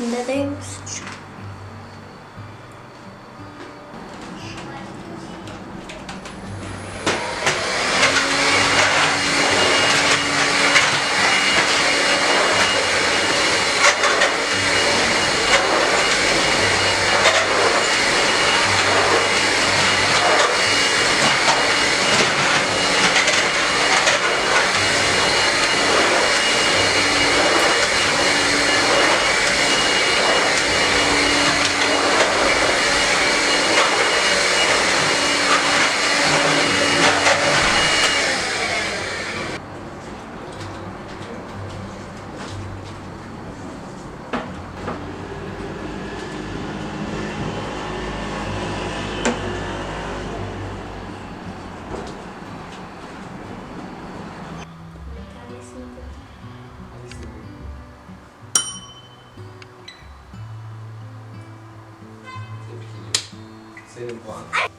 Neredeymiş? Tebrik 谁能不？哎